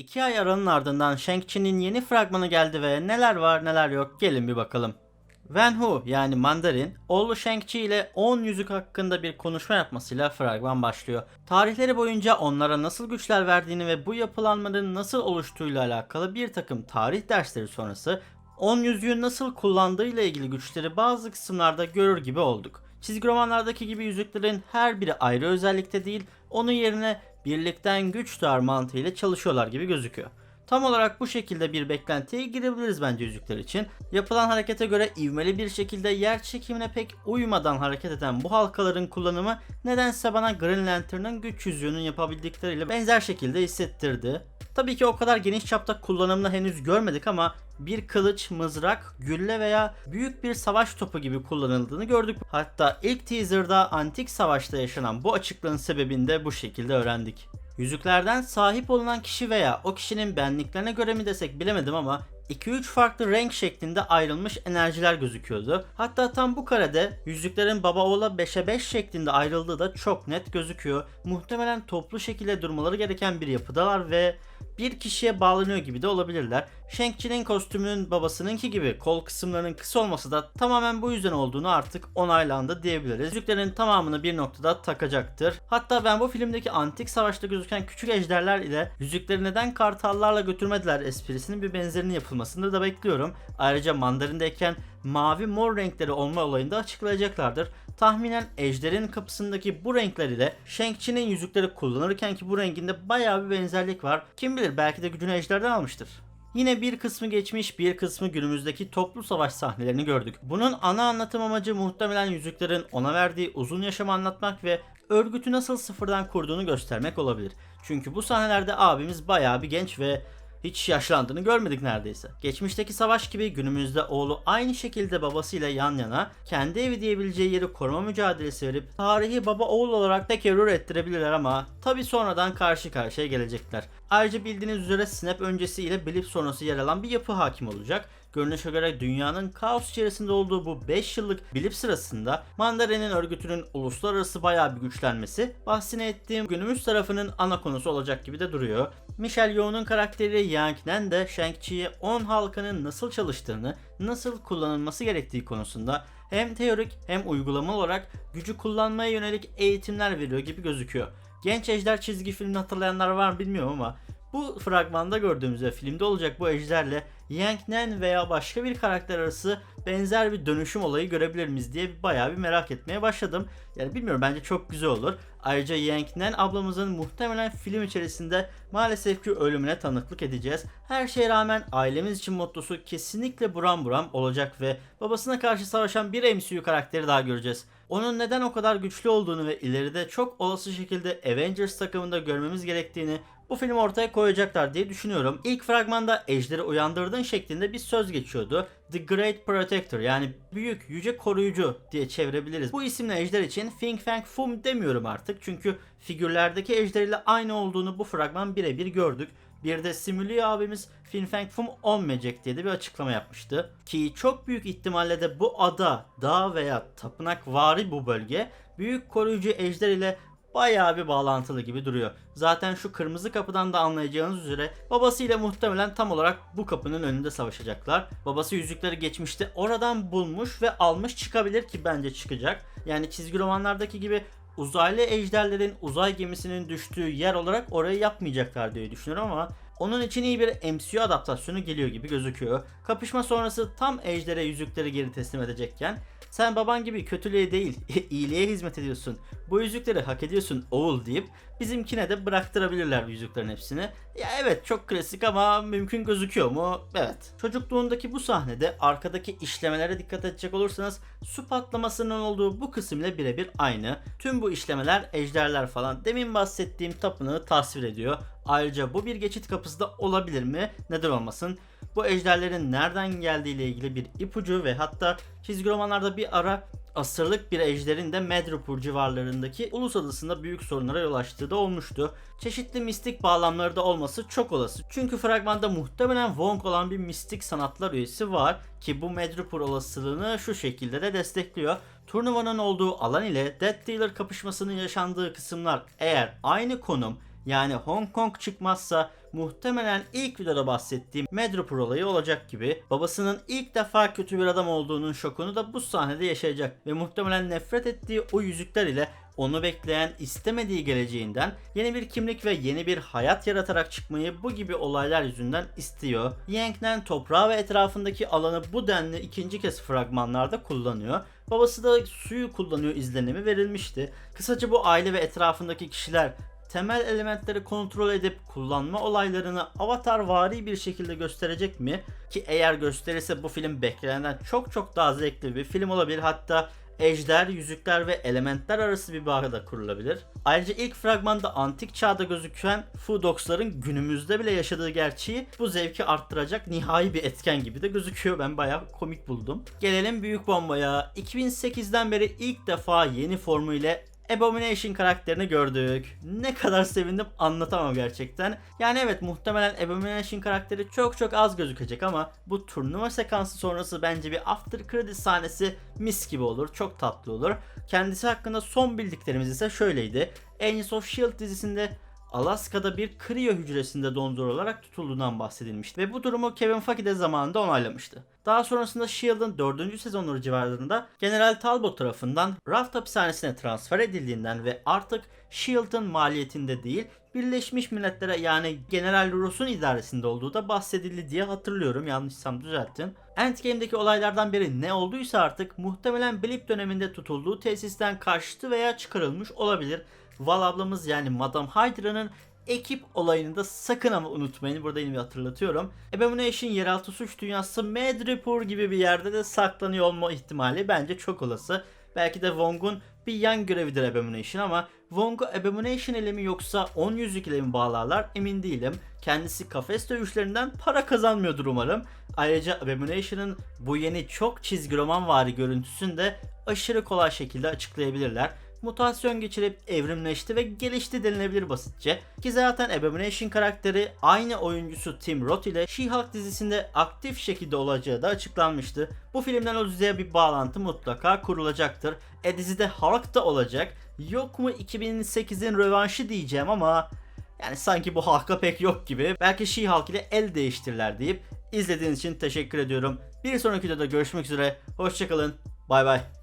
İki ay aranın ardından Shang-Chi'nin yeni fragmanı geldi ve neler var neler yok gelin bir bakalım. Wen Hu yani Mandarin, oğlu Shang-Chi ile 10 yüzük hakkında bir konuşma yapmasıyla fragman başlıyor. Tarihleri boyunca onlara nasıl güçler verdiğini ve bu yapılanmanın nasıl oluştuğuyla alakalı bir takım tarih dersleri sonrası 10 yüzüğü nasıl kullandığıyla ilgili güçleri bazı kısımlarda görür gibi olduk. Çizgi romanlardaki gibi yüzüklerin her biri ayrı özellikte değil, onun yerine birlikten güç doğar mantığıyla çalışıyorlar gibi gözüküyor. Tam olarak bu şekilde bir beklentiye girebiliriz bence yüzükler için. Yapılan harekete göre ivmeli bir şekilde yer çekimine pek uymadan hareket eden bu halkaların kullanımı nedense bana Green Lantern'ın güç yüzüğünün yapabildikleriyle benzer şekilde hissettirdi. Tabii ki o kadar geniş çapta kullanımını henüz görmedik ama bir kılıç, mızrak, gülle veya büyük bir savaş topu gibi kullanıldığını gördük. Hatta ilk teaserda antik savaşta yaşanan bu açıklığın sebebini de bu şekilde öğrendik. Yüzüklerden sahip olunan kişi veya o kişinin benliklerine göre mi desek bilemedim ama 2-3 farklı renk şeklinde ayrılmış enerjiler gözüküyordu. Hatta tam bu karede yüzüklerin baba oğula 5'e 5 şeklinde ayrıldığı da çok net gözüküyor. Muhtemelen toplu şekilde durmaları gereken bir yapıdalar ve bir kişiye bağlanıyor gibi de olabilirler. Shang-Chi'nin kostümünün babasınınki gibi kol kısımlarının kısa olması da tamamen bu yüzden olduğunu artık onaylandı diyebiliriz. Yüzüklerin tamamını bir noktada takacaktır. Hatta ben bu filmdeki antik savaşta gözüken küçük ejderler ile yüzükleri neden kartallarla götürmediler esprisinin bir benzerini yapılmasını da bekliyorum. Ayrıca mandarindeyken mavi mor renkleri olma olayını da açıklayacaklardır. Tahminen ejderin kapısındaki bu renkler ile Shang-Chi'nin yüzükleri kullanırken ki bu renginde bayağı bir benzerlik var. Kim bilir belki de gücünü ejderden almıştır. Yine bir kısmı geçmiş, bir kısmı günümüzdeki toplu savaş sahnelerini gördük. Bunun ana anlatım amacı muhtemelen yüzüklerin ona verdiği uzun yaşamı anlatmak ve örgütü nasıl sıfırdan kurduğunu göstermek olabilir. Çünkü bu sahnelerde abimiz bayağı bir genç ve hiç yaşlandığını görmedik neredeyse. Geçmişteki savaş gibi günümüzde oğlu aynı şekilde babasıyla yan yana kendi evi diyebileceği yeri koruma mücadelesi verip tarihi baba oğul olarak tekerrür ettirebilirler ama tabi sonradan karşı karşıya gelecekler. Ayrıca bildiğiniz üzere Snap öncesi ile Blip sonrası yer alan bir yapı hakim olacak. Görünüşe göre dünyanın kaos içerisinde olduğu bu 5 yıllık bilip sırasında Mandarin'in örgütünün uluslararası bayağı bir güçlenmesi bahsini ettiğim günümüz tarafının ana konusu olacak gibi de duruyor. Michelle Yeoh'un karakteri Yang Nen de Shang-Chi'ye 10 halkanın nasıl çalıştığını, nasıl kullanılması gerektiği konusunda hem teorik hem uygulama olarak gücü kullanmaya yönelik eğitimler veriyor gibi gözüküyor. Genç Ejder çizgi filmini hatırlayanlar var mı bilmiyorum ama bu fragmanda gördüğümüz ve filmde olacak bu ejderle Yang Nen veya başka bir karakter arası benzer bir dönüşüm olayı görebilir miyiz diye bayağı bir merak etmeye başladım. Yani bilmiyorum bence çok güzel olur. Ayrıca Yang Nen ablamızın muhtemelen film içerisinde maalesef ki ölümüne tanıklık edeceğiz. Her şeye rağmen ailemiz için mottosu kesinlikle buram buram olacak ve babasına karşı savaşan bir MCU karakteri daha göreceğiz. Onun neden o kadar güçlü olduğunu ve ileride çok olası şekilde Avengers takımında görmemiz gerektiğini bu film ortaya koyacaklar diye düşünüyorum. İlk fragmanda ejderi uyandırdığın şeklinde bir söz geçiyordu. The Great Protector yani büyük yüce koruyucu diye çevirebiliriz. Bu isimle ejder için Fing Fang Fum demiyorum artık çünkü figürlerdeki ejder ile aynı olduğunu bu fragman birebir gördük. Bir de Simuli abimiz Fin Fang Fum olmayacak diye de bir açıklama yapmıştı. Ki çok büyük ihtimalle de bu ada, dağ veya tapınak vari bu bölge büyük koruyucu ejder ile bayağı bir bağlantılı gibi duruyor. Zaten şu kırmızı kapıdan da anlayacağınız üzere babasıyla muhtemelen tam olarak bu kapının önünde savaşacaklar. Babası yüzükleri geçmişte oradan bulmuş ve almış çıkabilir ki bence çıkacak. Yani çizgi romanlardaki gibi uzaylı ejderlerin uzay gemisinin düştüğü yer olarak orayı yapmayacaklar diye düşünüyorum ama onun için iyi bir MCU adaptasyonu geliyor gibi gözüküyor. Kapışma sonrası tam ejdere yüzükleri geri teslim edecekken sen baban gibi kötülüğe değil iyiliğe hizmet ediyorsun. Bu yüzükleri hak ediyorsun oğul deyip bizimkine de bıraktırabilirler yüzüklerin hepsini. Ya evet çok klasik ama mümkün gözüküyor mu? Evet. Çocukluğundaki bu sahnede arkadaki işlemelere dikkat edecek olursanız su patlamasının olduğu bu kısım ile birebir aynı. Tüm bu işlemeler ejderler falan demin bahsettiğim tapınağı tasvir ediyor. Ayrıca bu bir geçit kapısı da olabilir mi? Neden olmasın? Bu ejderlerin nereden geldiği ile ilgili bir ipucu ve hatta çizgi romanlarda bir ara asırlık bir ejderin de Madripoor civarlarındaki ulus adasında büyük sorunlara yol açtığı da olmuştu. Çeşitli mistik bağlamları da olması çok olası. Çünkü fragmanda muhtemelen Wong olan bir mistik sanatlar üyesi var ki bu Madripoor olasılığını şu şekilde de destekliyor. Turnuvanın olduğu alan ile Death Dealer kapışmasının yaşandığı kısımlar eğer aynı konum yani Hong Kong çıkmazsa muhtemelen ilk videoda bahsettiğim Medropur olayı olacak gibi babasının ilk defa kötü bir adam olduğunun şokunu da bu sahnede yaşayacak ve muhtemelen nefret ettiği o yüzükler ile onu bekleyen istemediği geleceğinden yeni bir kimlik ve yeni bir hayat yaratarak çıkmayı bu gibi olaylar yüzünden istiyor. Yank'nen toprağı ve etrafındaki alanı bu denli ikinci kez fragmanlarda kullanıyor. Babası da suyu kullanıyor izlenimi verilmişti. Kısaca bu aile ve etrafındaki kişiler temel elementleri kontrol edip kullanma olaylarını avatar vari bir şekilde gösterecek mi? Ki eğer gösterirse bu film beklenenden çok çok daha zevkli bir film olabilir. Hatta ejder, yüzükler ve elementler arası bir bağ da kurulabilir. Ayrıca ilk fragmanda antik çağda gözüken Fudox'ların günümüzde bile yaşadığı gerçeği bu zevki arttıracak nihai bir etken gibi de gözüküyor. Ben bayağı komik buldum. Gelelim büyük bombaya. 2008'den beri ilk defa yeni formuyla Abomination karakterini gördük. Ne kadar sevindim anlatamam gerçekten. Yani evet muhtemelen Abomination karakteri çok çok az gözükecek ama bu turnuva sekansı sonrası bence bir after credit sahnesi mis gibi olur. Çok tatlı olur. Kendisi hakkında son bildiklerimiz ise şöyleydi. Agents of S.H.I.E.L.D. dizisinde Alaska'da bir kriyo hücresinde dondurularak tutulduğundan bahsedilmişti ve bu durumu Kevin Feige de zamanında onaylamıştı. Daha sonrasında S.H.I.E.L.D.'ın 4. sezonları civarlarında General Talbot tarafından Raft hapishanesine transfer edildiğinden ve artık S.H.I.E.L.D.'ın maliyetinde değil Birleşmiş Milletler'e yani General Ross'un idaresinde olduğu da bahsedildi diye hatırlıyorum. Yanlışsam düzeltin. Endgame'deki olaylardan biri ne olduysa artık muhtemelen Blip döneminde tutulduğu tesisten kaçtı veya çıkarılmış olabilir. Val ablamız yani Madame Hydra'nın ekip olayını da sakın ama unutmayın. Burada yine bir hatırlatıyorum. Abomination yeraltı suç dünyası Madripoor gibi bir yerde de saklanıyor olma ihtimali bence çok olası. Belki de Wong'un bir yan görevidir Abomination ama Wong'u Abomination ile mi yoksa 10 yüzük ile mi bağlarlar emin değilim. Kendisi kafes dövüşlerinden para kazanmıyordur umarım. Ayrıca Abomination'ın bu yeni çok çizgi roman vari görüntüsünü de aşırı kolay şekilde açıklayabilirler mutasyon geçirip evrimleşti ve gelişti denilebilir basitçe. Ki zaten Abomination karakteri aynı oyuncusu Tim Roth ile She-Hulk dizisinde aktif şekilde olacağı da açıklanmıştı. Bu filmden o diziye bir bağlantı mutlaka kurulacaktır. E dizide Hulk da olacak. Yok mu 2008'in rövanşı diyeceğim ama yani sanki bu Hulk'a pek yok gibi. Belki She-Hulk ile el değiştirirler deyip izlediğiniz için teşekkür ediyorum. Bir sonraki videoda görüşmek üzere. Hoşçakalın. Bay bay.